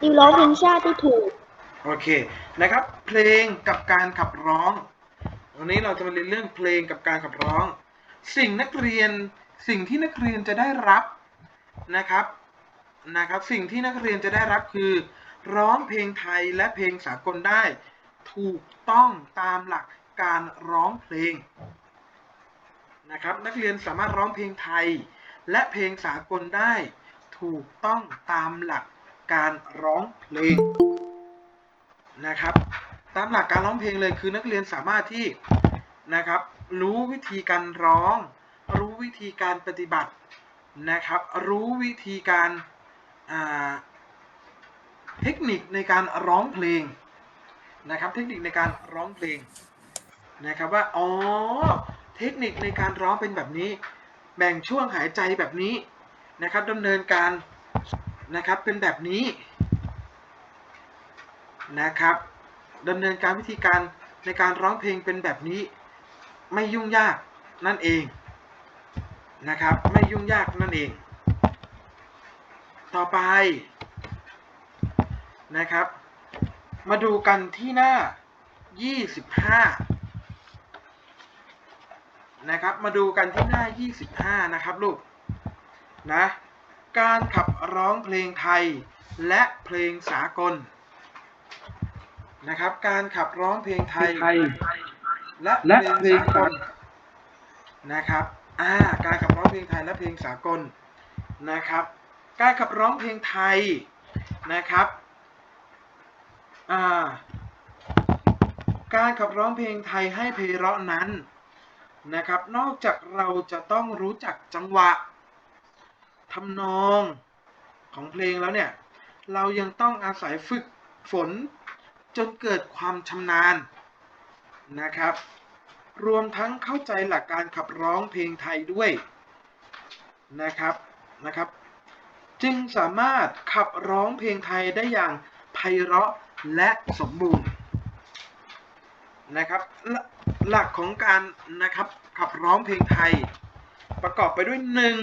ดิวร้องเพลงชาติที่ถูก โอเคนะครับ เพลงกับการขับร้อง วันนี้เราจะมาเรียนเรื่องเพลงกับการขับร้อง สิ่งนักเรียนสิ่งที่นักเรียนจะได้รับนะครับนะครับ สิ่งที่นักเรียนจะได้รับคือ ร้องเพลงไทยและเพลงสากลได้ ถูกต้องตามหลักการร้องเพลงนะครับนักเรียนสามารถร้องเพลงไทย และเพลงสากลได้ ถูกต้องตามหลัก การร้องเพลงนะครับ ตามหลักการร้องเพลงเลยคือนักเรียนสามารถที่นะครับ รู้วิธีการร้อง รู้วิธีการปฏิบัตินะครับ รู้วิธีการาเทคนิคในการร้องเพลงนะครับ เทคนิคในการร้องเพลงนะครับว่าอ๋อเทคนิคในการร้องเป็นแบบนี้ แบ่งช่วงหายใจแบบนี้นะครับดำเนินการ นะครับเป็นแบบนี้นะครับดำเนินการวิธีการในการร้องเพลงเป็นแบบนี้ไม่ยุ่งยากนั่นเองนะครับไม่ยุ่งยากนั่นเอง ต่อไปนะครับ มาดูกันที่หน้า 25 นะครับ มาดูกันที่หน้า 25 นะครับลูกนะ การขับร้องเพลงไทยและเพลงสากลนะครับ การขับร้องเพลงไทย และเพลงสากลสากลนะครับอ่าการขับร้องเพลงไทยและเพลงสากลนะครับ การขับร้องเพลงไทยนะครับอ่าการขับร้องเพลงไทยให้เพเราะนั้นนะครับ นอกจากเราจะต้องรู้จักจังหวะ ทำนองของเพลงแล้วเนี่ย เรายังต้องอาศัยฝึกฝนจนเกิดความชำนาญนะครับ รวมทั้งเข้าใจหลักการขับร้องเพลงไทยด้วยนะครับนะครับ จึงสามารถขับร้องเพลงไทยได้อย่างไพเราะและสมบูรณ์นะครับ หลักของการนะครับขับร้องเพลงไทย ประกอบไปด้วยหนึ่ง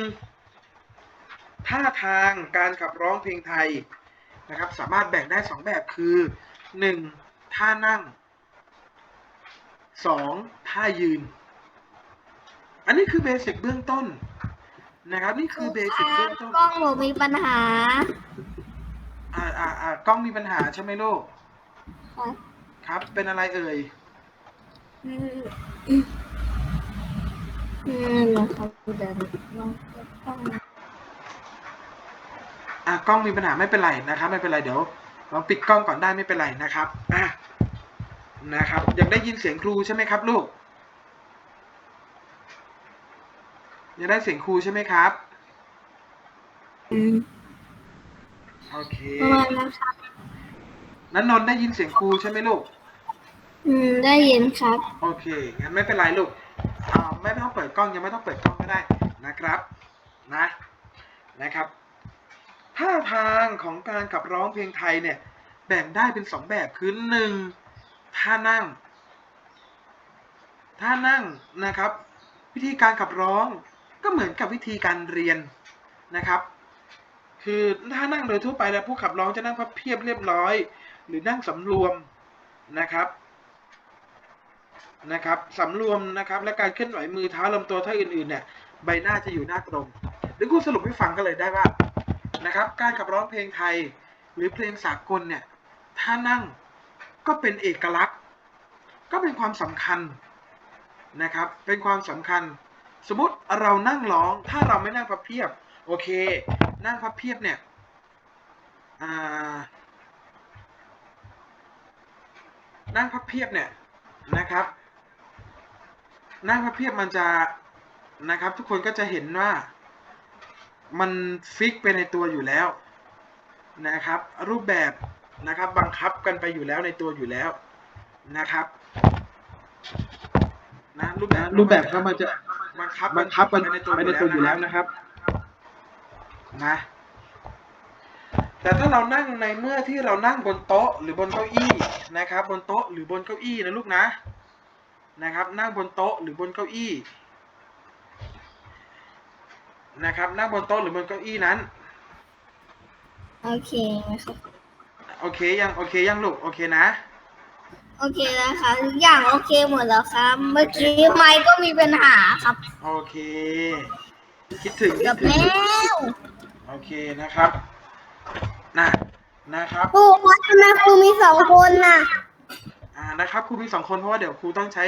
ท่าทางการขับร้องเพลงไทยนะครับสามารถแบ่งได้สองแบบคือหนึ่งท่านั่งสองท่ายืน อันนี้คือเบสิกเบื้องต้นนะครับนี่คือเบสิกเบื้องต้นกล้องหนูมีปัญหา อ่าอ่าอ่ากล้องมีปัญหาใช่ไหมลูกครับครับเป็นอะไรเอ่ยอืมอืมอืมนะครับเดี๋ยวลองเปิดกล้อง อ่ากล้องมีปัญหาไม่เป็นไรนะครับ ไม่เป็นไรเดี๋ยวลองปิดกล้องก่อนได้ไม่เป็นไรนะครับอะนะครับยังได้ยินเสียงครูใช่ไหมครับ ลูกยังได้เสียงครูใช่ไหมครับอืมโอเคประมาณนั้นครับนั้นนนท์ได้ยินเสียงครูใช่ไหมลูก อืม ได้ยินครับ โอเค งั้นไม่เป็นไรลูกอ่าไม่ต้องเปิดกล้องยังไม่ต้องเปิดกล้องก็ได้นะครับ นะ นะครับ ท่าทางของการขับร้องเพลงไทยเนี่ยแบ่งได้เป็นสองแบบคือหนึ่งท่านั่ง ท่านั่งนะครับ วิธีการขับร้องก็เหมือนกับวิธีการเรียนนะครับ คือท่านั่งโดยทั่วไปแล้วผู้ขับร้องจะนั่งพับเพียบเรียบร้อย หรือนั่งสำรวมนะครับนะครับสำรวมนะครับ และการเคลื่อนไหวมือเท้าลำตัวท่าอื่นๆเนี่ยใบหน้าจะอยู่หน้าตรงหรือกูสรุปให้ฟังกันเลยได้ว่า นะครับ การขับร้องเพลงไทยหรือเพลงสากลเนี่ยท่านั่งก็เป็นเอกลักษณ์ ก็เป็นความสำคัญนะครับ เป็นความสำคัญ สมมติเรานั่งร้องถ้าเราไม่นั่งพับเพียบโอเค นั่งพับเพียบเนี่ยนั่งพับเพียบเนี่ยนะครับ นั่งพับเพียบมันจะนะครับ ทุกคนก็จะเห็นว่า มันฟิกไปในตัวอยู่แล้วนะครับ รูปแบบนะครับบังคับกันไปอยู่แล้วในตัวอยู่แล้วนะครับนะรูปแบบรูปแบบก็มันจะบังคับบังคับมันไปในตัวไปในตัวอยู่แล้วนะครับนะแต่ถ้าเรานั่งในเมื่อที่เรานั่งบนโต๊ะหรือบนเก้าอี้นะครับ บนโต๊ะหรือบนเก้าอี้นะลูกนะนะครับ นั่งบนโต๊ะหรือบนเก้าอี้ นะครับนั่งบนโต๊ะหรือบนเก้าอี้นั้น โอเคไหมครับโอเคยังโอเคยังลูกโอเคนะ โอเคแล้วครับทุกอย่างโอเคหมดแล้วครับ เมื่อกี้ไมค์ก็มีปัญหาครับโอเค คิดถึงคิกัดบถึงแล้วโอเคนะครับนะนะครับครูครับทำไมครูมีสองคนน่ะ อ่านะครับครูมีสองคนเพราะว่าเดี๋ยวครูต้องใช้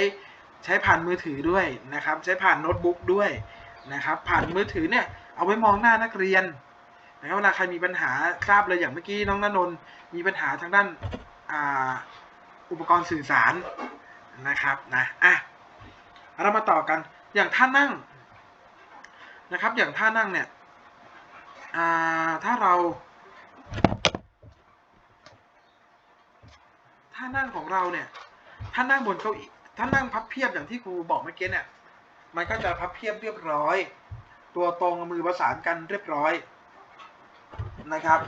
ใช้ผ่านมือถือด้วยนะครับ ใช้ผ่านโน้ตบุ๊กด้วย นะครับ ผ่านมือถือเนี่ยเอาไว้มองหน้านักเรียนนะครับเวลาใครมีปัญหาทราบเลยอย่างเมื่อกี้น้องณนนท์มีปัญหาทางด้านอ่าอุปกรณ์สื่อสารนะครับนะอะเรามาต่อกันอย่างท่านั่งนะครับ อย่างท่านั่งเนี่ยอ่าถ้าเราถ้านั่งของเราเนี่ยถ้านั่งบนเก้าอี้ถ้านั่งพับเพียบอย่างที่ครูบอกเมื่อกี้เนี่ย มันก็จะพับเพียบเรียบร้อย ตัวตรงมือประสานกันเรียบร้อยนะครับ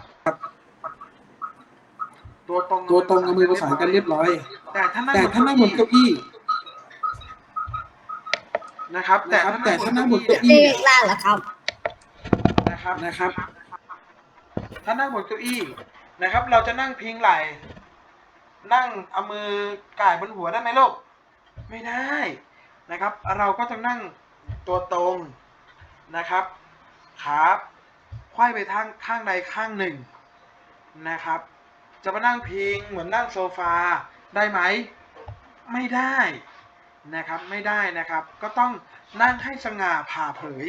ตัวตรงตัวตรงกับมือประสานกันเรียบร้อย แต่ถ้านั่งแต่ถ้านั่งบนเก้าอี้นะครับ แต่นะครับถ้าแต่ถ้านั่งบนเก้าเด็อี้กล่าเหรอครับนะครับนะครับ ถ้านั่งบนเก้าอี้นะครับ เราจะนั่งพิงไหล่นั่งเอามือก่ายบนหัวได้ไหมลูกไม่ได้ นะครับ เราก็จะนั่งตัวตรงนะครับขาไขว้ไปทางข้างใดข้างหนึ่งนะครับ จะมานั่งพิงเหมือนนั่งโซฟาได้ไหม ไม่ได้นะครับไม่ได้นะครับ ก็ต้องนั่งให้สง่าผ่าเผย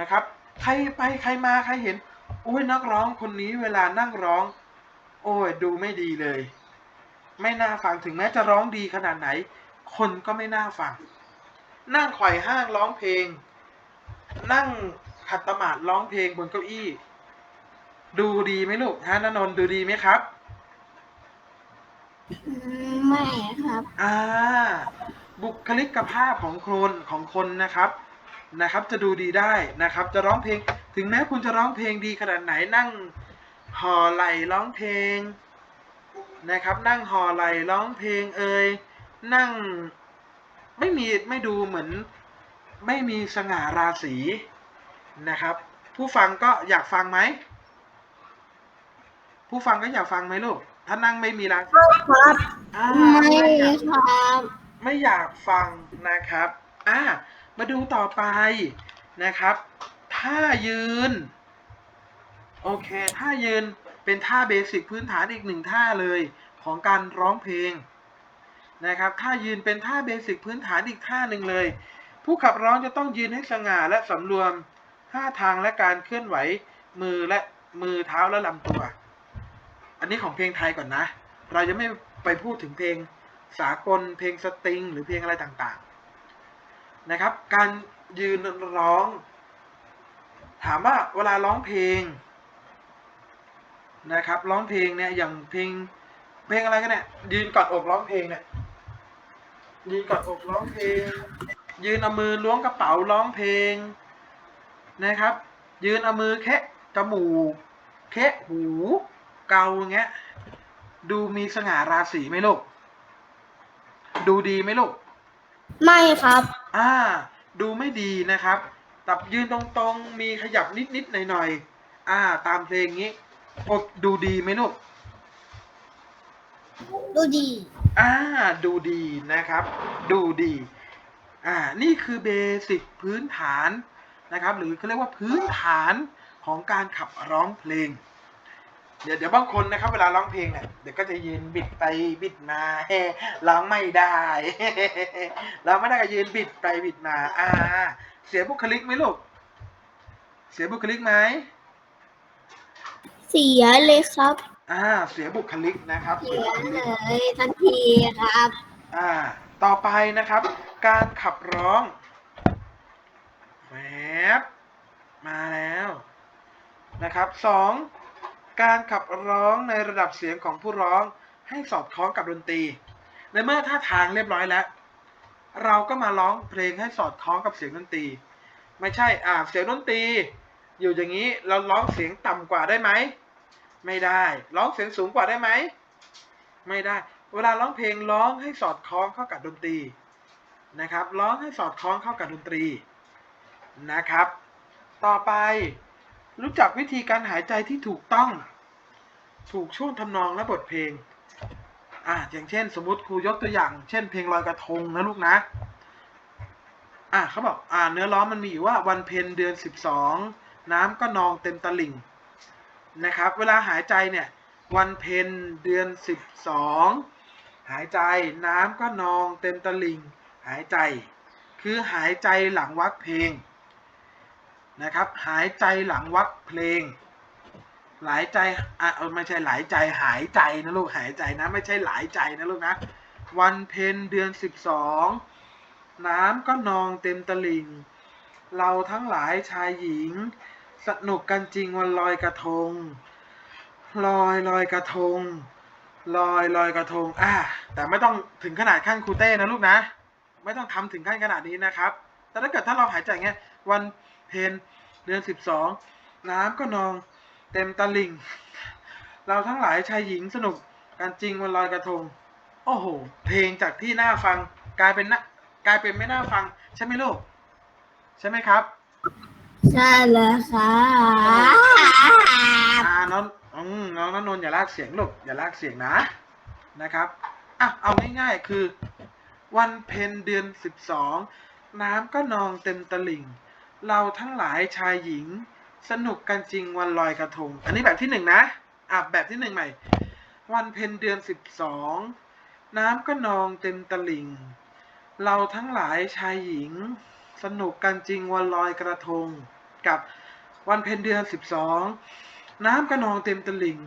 นะครับ ใครไปใครมาใครเห็นโอ้ยนักร้องคนนี้เวลานั่งร้อง โอ้ยดูไม่ดีเลย ไม่น่าฟังถึงแม้จะร้องดีขนาดไหน คนก็ไม่น่าฟัง นั่งไขว่ห้างร้องเพลง นั่งขัดตะหมาดร้องเพลงบนเก้าอี้ ดูดีไหมลูกฮะนนนท์ดูดีไหมครับอืมไม่ครับ อ่า บุคลิกภาพของคนของคนนะครับนะครับ จะดูดีได้นะครับ จะร้องเพลง ถึงแม้คุณจะร้องเพลงดีขนาดไหนนั่งห่อไหลร้องเพลงนะครับ นั่งห่อไหลร้องเพลงเอ่ยนั่ง ไม่มีไม่ดูเหมือนไม่มีสง่าราศีนะครับ ผู้ฟังก็อยากฟังไหม ผู้ฟังก็อยากฟังไหมลูก ถ้านั่งไม่มีราศีครับอ่าไม่ไม่อยากครับไม่อยากฟังนะครับอ่ามาดูต่อไปนะครับท่ายืน โอเคท่ายืนเป็นท่าเบสิกพื้นฐานอีกหนึ่งท่าเลยของการร้องเพลง นะครับท่ายืนเป็นท่าเบสิกพื้นฐานอีกท่าหนึ่งเลย ผู้ขับร้องจะต้องยืนให้สง่าและสำรวมท่าทางและการเคลื่อนไหวมือและมือเท้าและลำตัว อันนี้ของเพลงไทยก่อนนะ เราจะไม่ไปพูดถึงเพลงสากลเพลงสตริง หรือเพลงอะไรต่างๆนะครับ การยืนร้อง ถามว่าเวลาร้องเพลงนะครับร้องเพลงเนี่ยอย่างเพลงเพลงอะไรกันเนี่ยยืนกอดอกร้องเพลงเนี่ย ยืนกอดอกร้องเพลง ยืนเอามือล้วงกระเป๋าร้องเพลงนะครับ ยืนเอามือแคะจมูกแคะหู เกาอย่างเงี้ย ดูมีสง่าราศีไหมลูก ดูดีไหมลูก ไม่ครับ อ่า ดูไม่ดีนะครับ ตับยืนตรงๆ มีขยับนิดๆหน่อยๆ อ่า ตามเพลงนี้โอ้ดูดีไหมลูก ดูดี อ่า ดูดีนะครับ ดูดี อ่า นี่คือเบสิกพื้นฐานนะครับ หรือเขาเรียกว่าพื้นฐานของการขับร้องเพลง เดี๋ยวเดี๋ยวบางคนนะครับ เวลาร้องเพลงเนี่ย เดี๋ยวก็จะยืนบิดไปบิดมาเฮ้ร้องไม่ได้ร้องไม่ได้ก็ยืนบิดไปบิดมา อ่า เสียบุคลิกไหมลูก เสียบุคลิกไหม เสียเลยครับ อ่า เสียบุคลิกนะครับเสียเลยทันทีครับ อ่า ต่อไปนะครับ การขับร้องแวบมาแล้วนะครับสองการขับร้องในระดับเสียงของผู้ร้องให้สอดคล้องกับดนตรี ในเมื่อท่าทางเรียบร้อยแล้ว เราก็มาร้องเพลงให้สอดคล้องกับเสียงดนตรี ไม่ใช่อ่าเสียงดนตรี อยู่อย่างนี้เราร้องเสียงต่ำกว่าได้ไหม ไม่ได้ร้องเสียงสูงกว่าได้ไหมไม่ได้ เวลาร้องเพลงร้องให้สอดคล้องเข้ากับดนตรีนะครับร้องให้สอดคล้องเข้ากับดนตรีนะครับ ต่อไปรู้จักวิธีการหายใจที่ถูกต้อง ถูกช่วงทำนองและบทเพลงอะอย่างเช่น สมมติครูยกตัวอย่าง เช่น เพลงลอยกระทงนะลูกนะอะเขาบอกอ่าเนื้อร้องมันมีอยู่ว่าวันเพ็ญเดือนสิบสองน้ำก็นองเต็มตลิ่ง นะครับ เวลาหายใจเนี่ย วันเพ็ญเดือนสิบสองหายใจน้ำก็นองเต็มตลิงหายใจ คือหายใจหลังวักเพลงนะครับ หายใจหลังวักเพลง หลายใจอะไม่ใช่หลายใจหายใจนะลูกหายใจนะไม่ใช่หลายใจนะลูกนะวันเพ็ญเดือนสิบสองน้ำก็นองเต็มตลิง เราทั้งหลายชายหญิง สนุกกันจริงวันลอยกระทง ลอยลอยกระทง ลอยลอยกระทงอะแต่ไม่ต้องถึงขนาดขั้นครูเต้นะลูกนะ ไม่ต้องทำถึงขั้นขนาดนี้นะครับ แต่ถ้าเกิดถ้าเราหายใจเงี้ยวันเพ็ญเดือนสิบสองน้ำก็นองเต็มตลิ่ง เราทั้งหลายชายหญิงสนุกกันจริงวันลอยกระทง โอ้โห เพลงจากที่น่าฟังกลายเป็นน่ากลายเป็นไม่น่าฟังใช่ไหมลูก ใช่ไหมครับ ใช่เลยค่ะอ่าน้องอืมน้องนนนท์อย่าลากเสียงลูกอย่าลากเสียงนะนะครับอะเอาง่ายๆคือ วันเพ็ญเดือนสิบสองน้ำก็นองเต็มตลิ่ง เราทั้งหลายชายหญิง สนุกกันจริงวันลอยกระทง อันนี้แบบที่หนึ่งนะอะแบบที่หนึ่งใหม่ วันเพ็ญเดือนสิบสองน้ำก็นองเต็มตลิ่ง เราทั้งหลายชายหญิง สนุกกันจริงวันลอยกระทง กับวันเพ็ญเดือนสิบสองน้ำก็นองเต็มตลิ่ง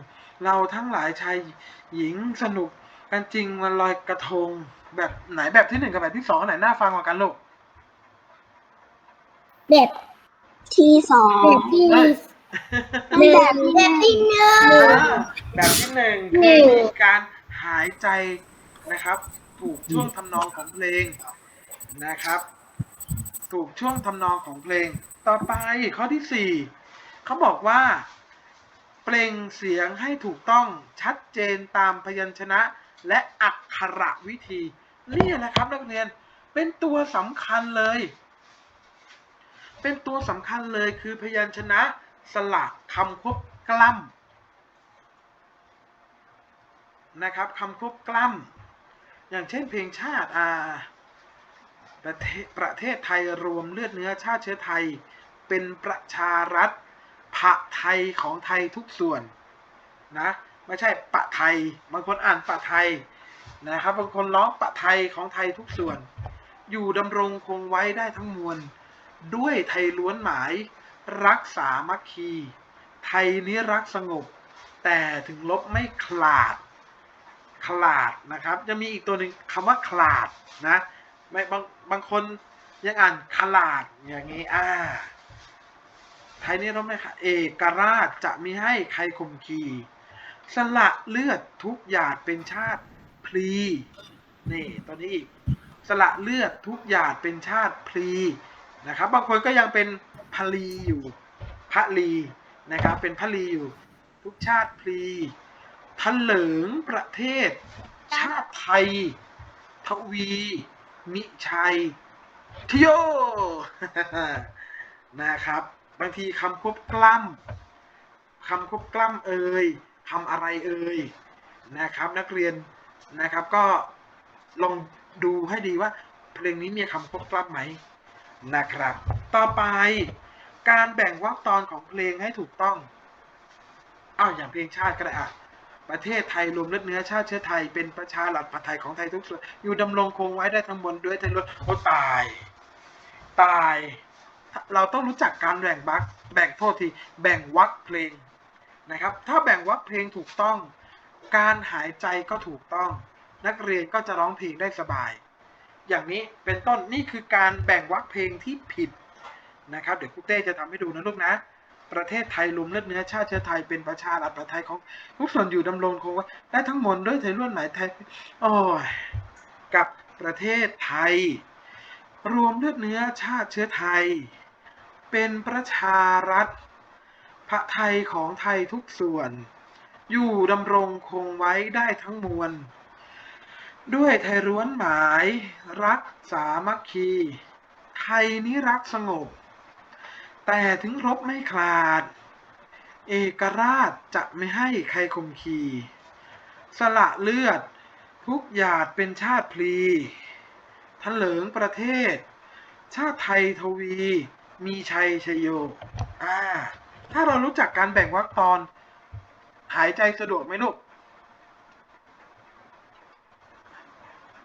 เราทั้งหลายชายหญิงสนุกกันจริงวันลอยกระทง แบบไหนแบบที่หนึ่งกับแบบที่สองอันไหนน่าฟังกว่ากันลูกแบบที่สองแบบที่เอ้ยหนึ่งแบบที่หนึ่งอ่าแบบที่หนึ่งหนึ่คืองมีการหายใจนะครับ ถูกช่วงทำนองของเพลงนะครับ ถูกช่วงทำนองของเพลง ต่อไปข้อที่สี่เขาบอกว่า เปล่งเสียงให้ถูกต้องชัดเจนตามพยัญชนะและอักขระวิธีนี่แหละครับนักเรียนเป็นตัวสำคัญเลย เป็นตัวสำคัญเลยคือพยัญชนะสระคำควบกล้ำนะครับคำควบกล้ำอย่างเช่นเพลงชาติอ่า ประเทศประเทศไทยรวมเลือดเนื้อชาติเชื้อไทย เป็นประชารัฐผะไทยของไทยทุกส่วนนะไม่ใช่ปะไทยบางคนอ่านปะไทยนะครับบางคนร้องปะไทยของไทยทุกส่วน อยู่ดำรงคงไว้ได้ทั้งมวล ด้วยไทยล้วนหมาย รักษามัคคี ไทยนี้รักสงบ แต่ถึงลบไม่ขลาดขลาดนะครับ จะมีอีกตัวหนึ่งคำว่าขลาดนะ ไม่บางบางคนยังอ่านขลาดอย่างนี้ อ่าไทยนี้ลบไม่ขลาดเอกราชจะมีให้ใครข่มขีสละเลือดทุกหยาดเป็นชาติพลีนี่ตัวนี้อีกสละเลือดทุกหยาดเป็นชาติพลีนะครับ บางคนก็ยังเป็นพลีอยู่พระลีนะครับ เป็นพลีอยู่ ทุกชาติพลีทะเลิงประเทศ ชาติไทย ทวี มิชัยทโยนะครับ บางทีคำควบกล้ำคำควบกล้ำเอ่ยคำอะไรเอ่ยนะครับ นักเรียนนะครับก็ลองดูให้ดีว่า เพลงนี้มีคำควบกล้ำไหมนะครับ ต่อไปการแบ่งวรรคตอนของเพลงให้ถูกต้องอ้าวอย่างเพลงชาติก็ได้อะ ประเทศไทยรวมเลือดเนื้อชาติเชื้อไทยเป็นประชาหลัดผัไทยของไทยทุกส่วนอยู่ดำรงคงไว้ได้ทั้งมวลด้วยไทยล้วนโอ้ตาย ตาย เราต้องรู้จักการแบ่งบักแบ่งโทษทีแบ่งวรรคเพลงนะครับ ถ้าแบ่งวรรคเพลงถูกต้อง การหายใจก็ถูกต้อง นักเรียนก็จะร้องเพลงได้สบาย อย่างนี้เป็นต้นนี่คือการแบ่งวรรคเพลงที่ผิดนะครับ เดี๋ยวครูเต้จะทำให้ดูนะลูกนะ ประเทศไทยรวมเลือดเนื้อชาติเชื้อไทยเป็นประชารัฐประเทศไทยของทุกส่วนอยู่ดำรงคงไว้ได้ทั้งมวลด้วยไทยล้วนหมายไทยโอ้ยกับประเทศไทย รวมเลือดเนื้อชาติเชื้อไทย เป็นประชารัฐ พระไทยของไทยทุกส่วน อยู่ดำรงคงไว้ได้ทั้งมวล ด้วยไทยร้วนหมาย รักสามัคคี ไทยนี้รักสงบ แต่ถึงรบไม่ขลาด เอกราชจะไม่ให้ใครข่มขีสละเลือด ทุกหยาดเป็นชาติพลีทะเลิงประเทศ ชาติไทยทวี มีชัยชยโยอ่าถ้าเรารู้จักการแบ่งวรรคตอน หายใจสะดวกไหมลูก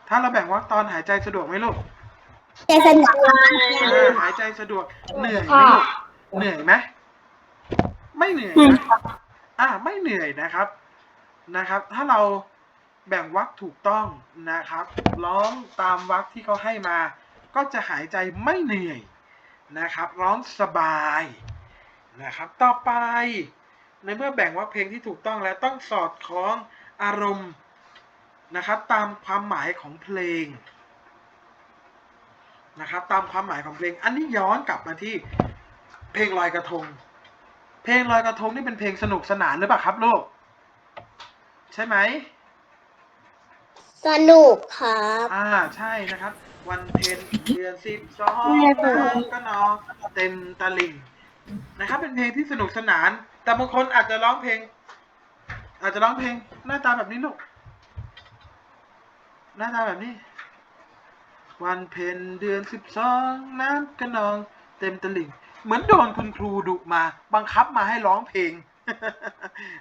ถ้าเราแบ่งวรรคตอนหายใจสะดวกไหมลูก ใจสนุกอ่าหายใจสะดวกเหนื่อยไหมลูกเหนื่อยไหมไม่เหนื่อยนะอ่าไม่เหนื่อยนะครับนะครับ ถ้าเราแบ่งวรรคถูกต้องนะครับ ร้องตามวรรคที่เขาให้มา ก็จะหายใจไม่เหนื่อยนะครับ ร้องสบายนะครับ ต่อไปในเมื่อแบ่งวรรคเพลงที่ถูกต้องแล้วต้องสอดคล้องอารมณ์นะครับ ตามความหมายของเพลง นะครับ ตามความหมายของเพลง อันนี้ย้อนกลับมาที่เพลงลอยกระทง เพลงลอยกระทงนี่เป็นเพลงสนุกสนานหรือเปล่าครับลูก ใช่ไหม สนุกครับ อ่าใช่นะครับ วันเพ็ญเดือนสิบสองแม่เปิดน้ำก็นองเต็มตลิ่งนะครับ เป็นเพลงที่สนุกสนาน แต่บางคนอาจจะร้องเพลง อาจจะร้องเพลงหน้าตาแบบนี้ลูกหน้าตาแบบนี้ วันเพ็ญเดือนสิบสองน้ำก็นองเต็มตลิ่ง เหมือนโดนคุณครูดุมา บังคับมาให้ร้องเพลง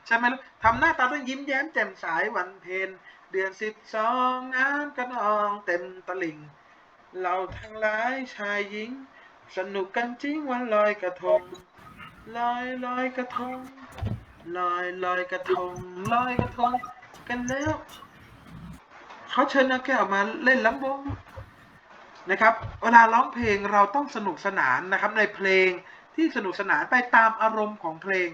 ใช่ไหมลูกทำหน้าตาต้องยิ้มแย้มแจ่มใสวันเพ็ญเดือนสิบสองน้ำก็นองเต็มตลิ่ง เราทั้งหลายชายหญิง สนุกกันจริงวันลอยกระทงลอยลอยกระทงลอยลอยกระทงลอยกระทงกันแล้วเขาเชิญนักแก้วมาเล่นลำวง นะครับ เวลาร้องเพลงเราต้องสนุกสนานนะครับในเพลงที่สนุกสนานไปตามอารมณ์ของเพลง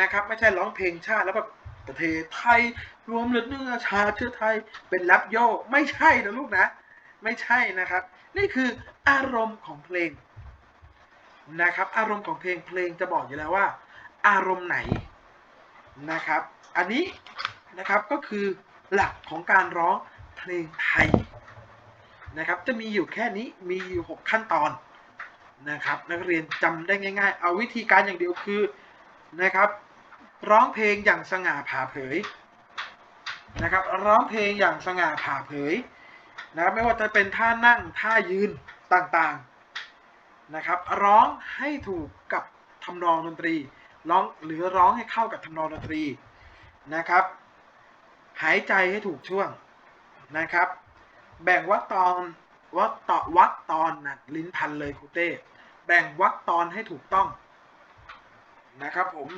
นะครับ ไม่ใช่ร้องเพลงชาติแล้วแบบประเทศไทยรวมเลือดเนื้อชาเชื้อไทยเป็นแรปโยกไม่ใช่นะลูกนะ ไม่ใช่นะครับ นี่คืออารมณ์ของเพลงนะครับ อารมณ์ของเพลงเพลงจะบอกอยู่แล้วว่า อารมณ์ไหนนะครับ อันนี้นะครับก็คือหลักของการร้องเพลงไทย นะครับจะมีอยู่แค่นี้มีอยู่ 6 ขั้นตอนนะครับนักเรียนจำได้ง่าย ๆ เอาวิธีการอย่างเดียวคือนะครับร้องเพลงอย่างสง่าผ่าเผยนะครับร้องเพลงอย่างสง่าผ่าเผยนะครับไม่ว่าจะเป็นท่านั่งท่ายืนต่างๆนะครับร้องให้ถูกกับทำนองดนตรีร้องหรือร้องให้เข้ากับทำนองดนตรีนะครับ หายใจให้ถูกช่วงนะครับ แบ่งวรรคตอนวรรคต่อวรรคตอนนะลิ้นพันเลยครูเต้แบ่งวรรคตอนให้ถูกต้องนะครับผม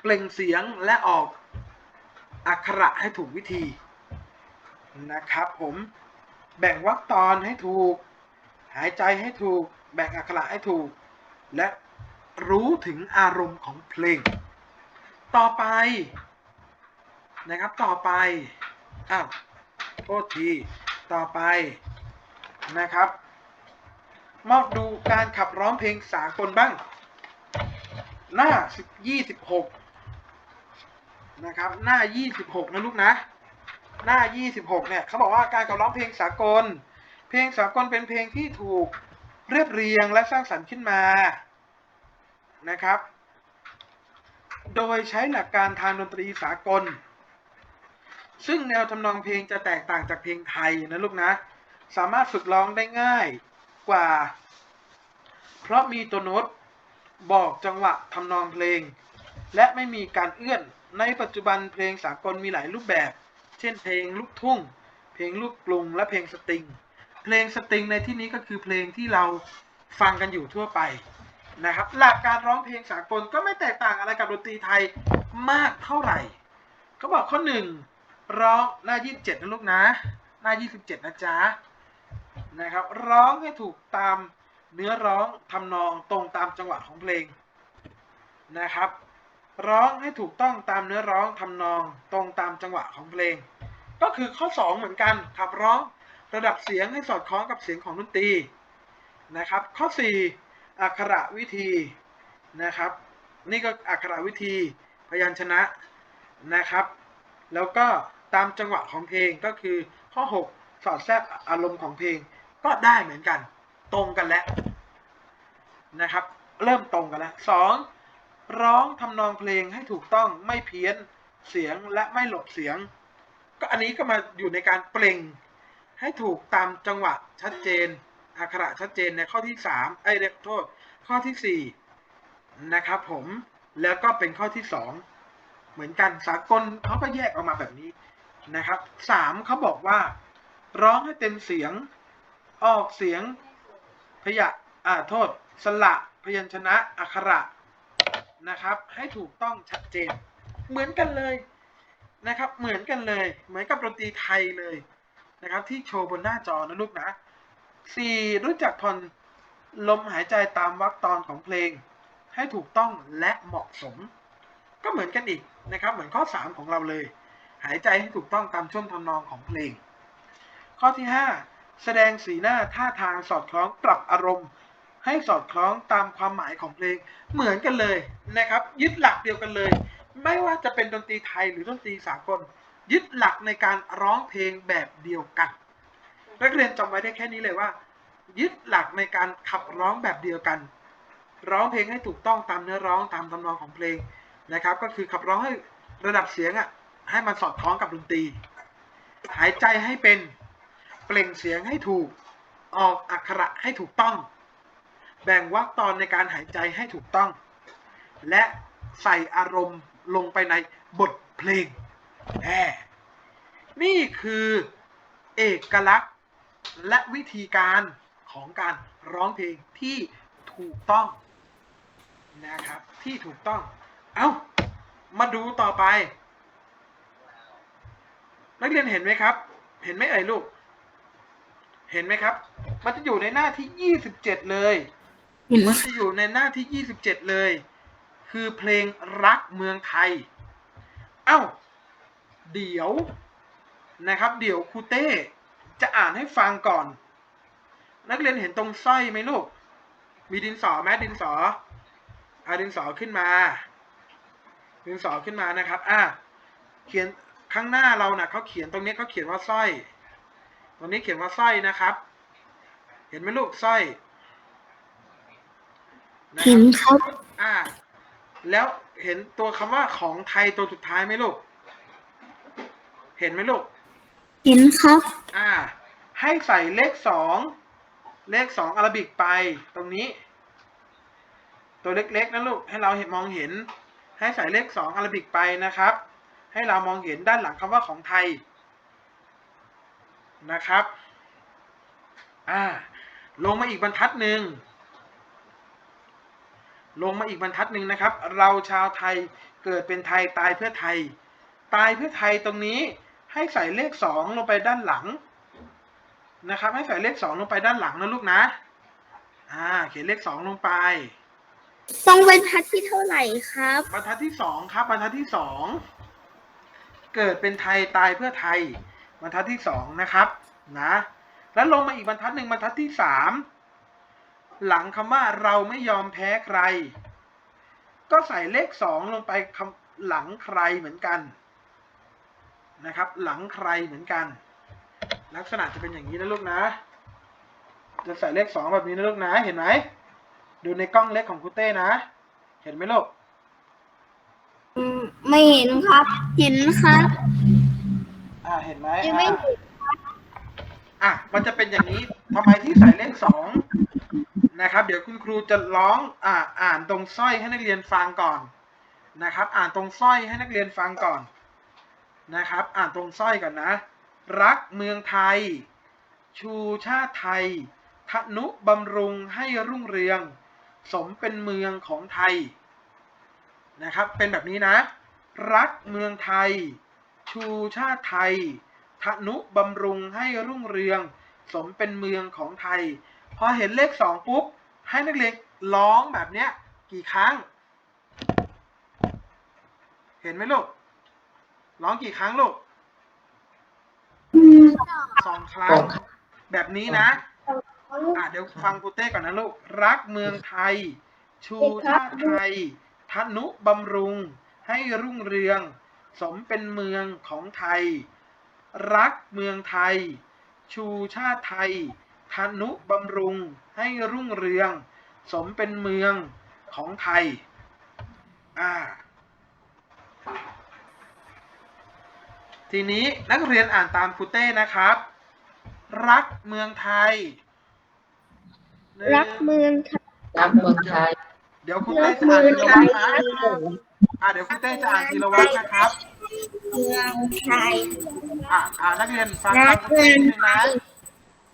เปล่งเสียงและออกอักขระให้ถูกวิธีนะครับผมแบ่งวรรคตอนให้ถูก หายใจให้ถูก แบ่งอักขระให้ถูก และรู้ถึงอารมณ์ของเพลง ต่อไปนะครับต่อไปอ้าวโทษที ต่อไปนะครับ มาดูการขับร้องเพลงสากลบ้าง หน้า 26 นะครับ หน้า 26 นะลูกนะ หน้า 26 เนี่ยเขาบอกว่าการขับร้องเพลงสากล เพลงสากลเป็นเพลงที่ถูกเรียบเรียงและสร้างสรรค์ขึ้นมานะครับ โดยใช้หลักการทางดนตรีสากล ซึ่งแนวทำนองเพลงจะแตกต่างจากเพลงไทยนะลูกนะ สามารถฝึกร้องได้ง่ายกว่า เพราะมีตัวโน้ตบอกจังหวะทำนองเพลง และไม่มีการเอื้อน ในปัจจุบันเพลงสากลมีหลายรูปแบบ เช่นเพลงลูกทุ่ง เพลงลูกกรุง และเพลงสตริง เพลงสตริงในที่นี้ก็คือเพลงที่เราฟังกันอยู่ทั่วไปนะครับ หลักการร้องเพลงสากลก็ไม่แตกต่างอะไรกับดนตรีไทยมากเท่าไหร่เขาบอกข้อหนึ่ง ร้องหน้า 27 นะลูกนะ หน้า 27 นะจ๊ะนะครับ ร้องให้ถูกตามเนื้อร้องทำนองตรงตามจังหวะของเพลงนะครับ ร้องให้ถูกต้องตามเนื้อร้องทำนองตรงตามจังหวะของเพลง ก็คือข้อ 2 เหมือนกันขับร้องระดับเสียงให้สอดคล้องกับเสียงของดนตรีนะครับ ข้อ 4 อักขระวิธีนะครับ นี่ก็อักขระวิธีพยัญชนะนะครับ แล้วก็ ตามจังหวะของเพลงก็คือข้อ 6 สอดแทรกอารมณ์ของเพลงก็ได้เหมือนกัน ตรงกันแล้วนะครับ เริ่มตรงกันแล้วสองร้องทำนองเพลงให้ถูกต้องไม่เพี้ยนเสียงและไม่หลบเสียง ก็อันนี้ก็มาอยู่ในการเปล่ง ให้ถูกตามจังหวะชัดเจนอักขระชัดเจนในข้อที่สามไอ้ยเรียกโทษข้อที่สี่นะครับผมแล้วก็เป็นข้อที่สองเหมือนกันสากลเขาก็แยกออกมาแบบนี้ นะครับสามเขาบอกว่า ร้องให้เต็มเสียงออกเสียงพยะอ่าโทษ สระพยัญชนะอักขระนะครับ ให้ถูกต้องชัดเจน เหมือนกันเลยนะครับ เหมือนกันเลย เหมือนกับดนตรีไทยเลยนะครับ ที่โชว์บนหน้าจอนะลูกนะสี่รู้จักผ่อนลมหายใจตามวรรคตอนของเพลง ให้ถูกต้องและเหมาะสม ก็เหมือนกันอีกนะครับ เหมือนข้อ 3 ของเราเลย หายใจให้ถูกต้องตามช่วงทำนองของเพลง ข้อที่ 5 แสดงสีหน้าท่าทางสอดคล้องปรับอารมณ์ ให้สอดคล้องตามความหมายของเพลงเหมือนกันเลยนะครับ ยึดหลักเดียวกันเลย ไม่ว่าจะเป็นดนตรีไทยหรือดนตรีสากล ยึดหลักในการร้องเพลงแบบเดียวกันนักเรียนจำไว้ได้แค่นี้เลยว่า ยึดหลักในการขับร้องแบบเดียวกัน ร้องเพลงให้ถูกต้องตามเนื้อร้องตามทำนองของเพลงนะครับ ก็คือขับร้องให้ระดับเสียงอะ ให้มันสอดคล้องกับดนตรี หายใจให้เป็น เปล่งเสียงให้ถูก ออกอักขระให้ถูกต้อง แบ่งวรรคตอนในการหายใจให้ถูกต้อง และใส่อารมณ์ลงไปในบทเพลงแหมนี่คือเอกลักษณ์และวิธีการของการร้องเพลงที่ถูกต้องนะครับที่ถูกต้อง เอ้า มาดูต่อไป นักเรียนเห็นไหมครับ เห็นไหมเอ่ยลูก เห็นไหมครับ มันจะอยู่ในหน้าที่27เลย เห็นไหมจะอยู่ในหน้าที่27เลย คือเพลงรักเมืองไทย เอ้า เดี๋ยวนะครับ เดี๋ยวครูเต้จะอ่านให้ฟังก่อน นักเรียนเห็นตรงสร้อยไหมลูก มีดินสอไหมดินสอเอาดินสอขึ้นมา ดินสอขึ้นมานะครับ อะเขียน ข้างหน้าเรานะ่ะเขาเขียนตรงนี้เขาเขียนว่าสร้อย ตรงนี้เขียนว่าสร้อยนะครับ เห็นไหมลูกสร้อยนะคเห็รับนครับอ่า แล้วเห็นตัวคำว่าของไทยตัวสุดท้ายไหมลูก เห็นไหมลูก เห็นครับ อ่า ให้ใส่เลขสองเลขสองอาราบิกไปตรงนี้ ตัวเล็กๆนะลูกให้เราเห็นมองเห็น ให้ใส่เลขสองอาราบิกไปนะครับ ให้เรามองเห็นด้านหลังคำว่าของไทยนะครับ อ่า ลงมาอีกบรรทัดหนึ่ง ลงมาอีกบรรทัดหนึ่งนะครับ เราชาวไทยเกิดเป็นไทยตายเพื่อไทย ตายเพื่อไทยตรงนี้ให้ใส่เลขสองลงไปด้านหลังนะครับ ให้ใส่เลขสองลงไปด้านหลังนะลูกนะ อ่า เขียนเลขสองลงไปต้องบรรทัดที่เท่าไหร่ครับ บรรทัดที่สองครับ บรรทัดที่สอง เกิดเป็นไทยตายเพื่อไทย บรรทัดที่สองนะครับนะแล้วลงมาอีกบรรทัดหนึ่งบรรทัดที่สามหลังคำว่าเราไม่ยอมแพ้ใคร ก็ใส่เลขสองลงไปคำหลังใครเหมือนกันนะครับ หลังใครเหมือนกัน ลักษณะจะเป็นอย่างนี้นะลูกนะ จะใส่เลขสองแบบนี้นะลูกนะ เห็นไหมดูในกล้องเล็กของคุณเต้นะ เห็นไหมลูก ไม่เห็นครับ เห็นครับอ่าเห็นไหมยังไม่อ่าเห็นอะมันจะเป็นอย่างนี้ทำไมที่ใส่เลขสองนะครับ เดี๋ยวคุณครูจะร้องอ่าอ่านตรงสร้อยให้นักเรียนฟังก่อนนะครับ อ่านตรงสร้อยให้นักเรียนฟังก่อนนะครับ อ่านตรงสร้อยก่อนนะ รักเมืองไทย ชูชาติไทยทนุบำรุงให้รุ่งเรือง สมเป็นเมืองของไทยนะครับ เป็นแบบนี้นะ รักเมืองไทย ชูชาติไทยทนุบำรุงให้รุ่งเรือง สมเป็นเมืองของไทย พอเห็นเลขสองปุ๊บ ให้นักเรียนร้องแบบเนี้ย กี่ครั้ง เห็นไหมลูก ร้องกี่ครั้งลูกอืมสองครั้ง แบบนี้นะอะเดี๋ยวฟังกูเต้ก่อนนะลูก รักเมืองไทย ชูชาติไทยทนุบำรุง ให้รุ่งเรือง สมเป็นเมืองของไทย รักเมืองไทย ชูชาติไทยทนุบำรุงให้รุ่งเรือง สมเป็นเมืองของไทย อ่า ทีนี้นักเรียนอ่านตามครูเต้นะครับ รักเมืองไทยหนึ่งรักเมืองไทย รักเมืองไทย เดี๋ยวครูเต้จะอ่านทีละวักนะ อ่าเดี๋ยวครูเต้จะอ่านทีละวักนะครับ เมืองไทย อ่าอ่านักเรียนฟังรัฟักงครูเมืเต้องนิดนึงไทนะย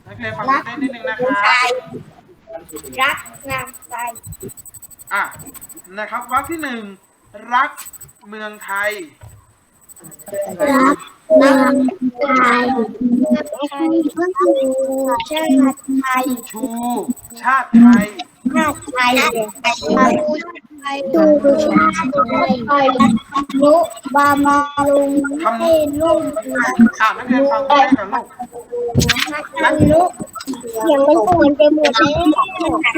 นักเรียนฟังครูเต้นิดนึงนะคเมืองรัไทบ ย รักเมืองไทย อะนะครับวักที่หนึ่งรักเมืองไทย รักเมืองไทยไทยชาติไทยชู ชาติไทย ชาติไทยไทย ดูชาติไทยนุบามาลุงให้ลูกอ่านักเรียนฟังครูเต้ก่อลูกนักนุยังไม่ควรจะหมดแล้ว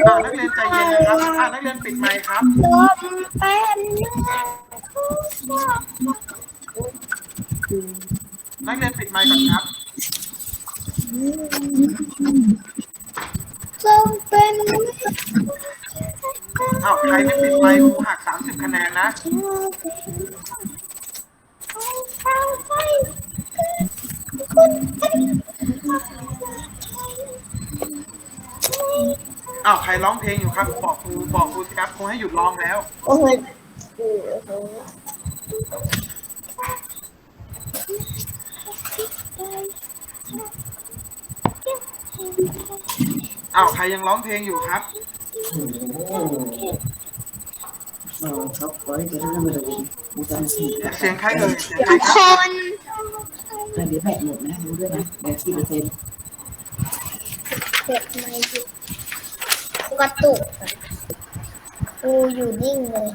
อ่านักเรียนใจเย็นนะครับอ่านักเรียนปิดไมค์ครับลมเป็นนักเรียนปิดไมค์ก่อนครับทรงเป็น อ้าวใครไม่ปิดไมค์กูหักสามสิบคะแนนนะเอาวใครร้องเพลงอยู่ครับ บอกครูบอกครูสิครับครูให้หยุดร้องแล้ว โอ้ยอ้าวใครยังร้องเพลงอยู่ครับเอ เสียงใครเอ่ยเสียงใครคครับนแต่เดี๋ยวแบตหมดนะรู้ด้วยนะแบตสี่เปอร์เซ็นต์เก็บไม่อยู่กระตุกกูอยู่นิ่งเลย